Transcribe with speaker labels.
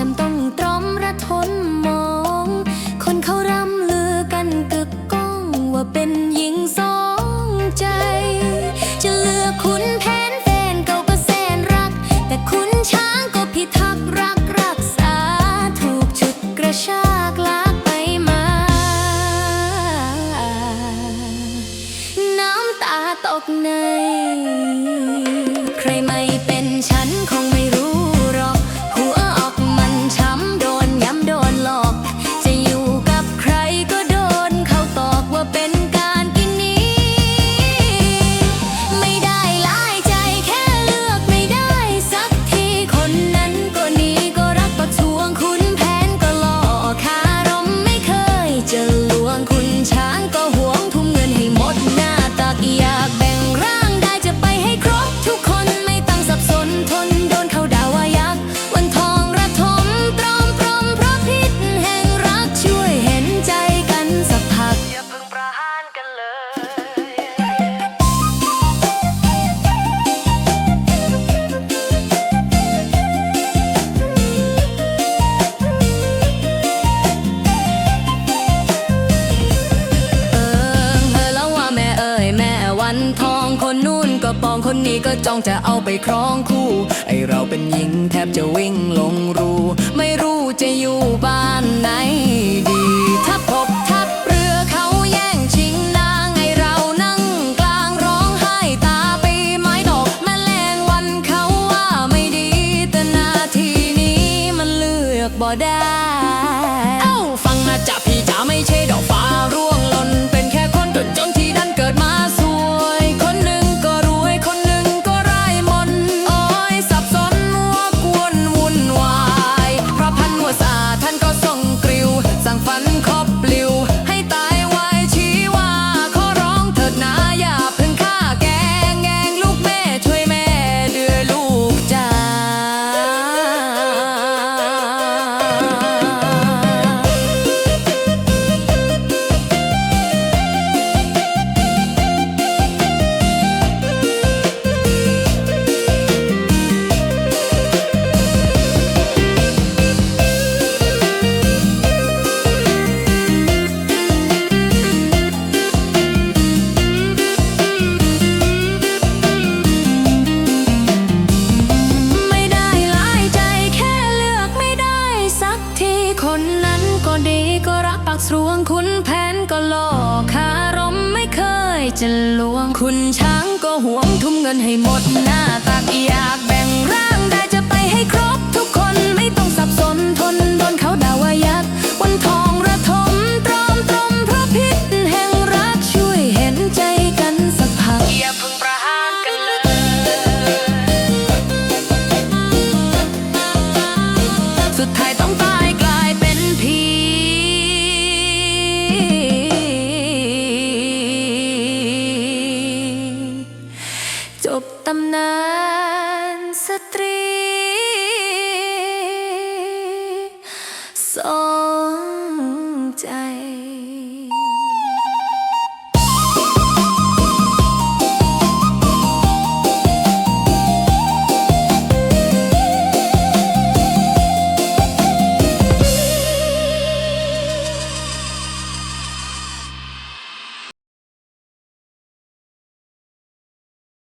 Speaker 1: จำต้องตรอมระทน องคนนู้นก็ปองคนนี้ก็จ้องจะเอาไปครองคู่ ไอเราเป็นหญิงแทบจะวิ่งลงรู ไม่รู้จะอยู่บ้านไหนดีถ้าพบทัพเรือเขาแย่งชิงนางไอเรานั่งกลางร้องไห้ตาไปไม้ดอกแมลงวันเขาว่าไม่ดีแต่นาทีนี้มันเลือกบ่ได้ ก็รักปักสรวงคุณแผนก็หลอกคารมไม่เคยจะลวงคุณช้างก็หวงทุ่มเงินให้หมดหน้าตักอยาก ตำนานสตรีสอง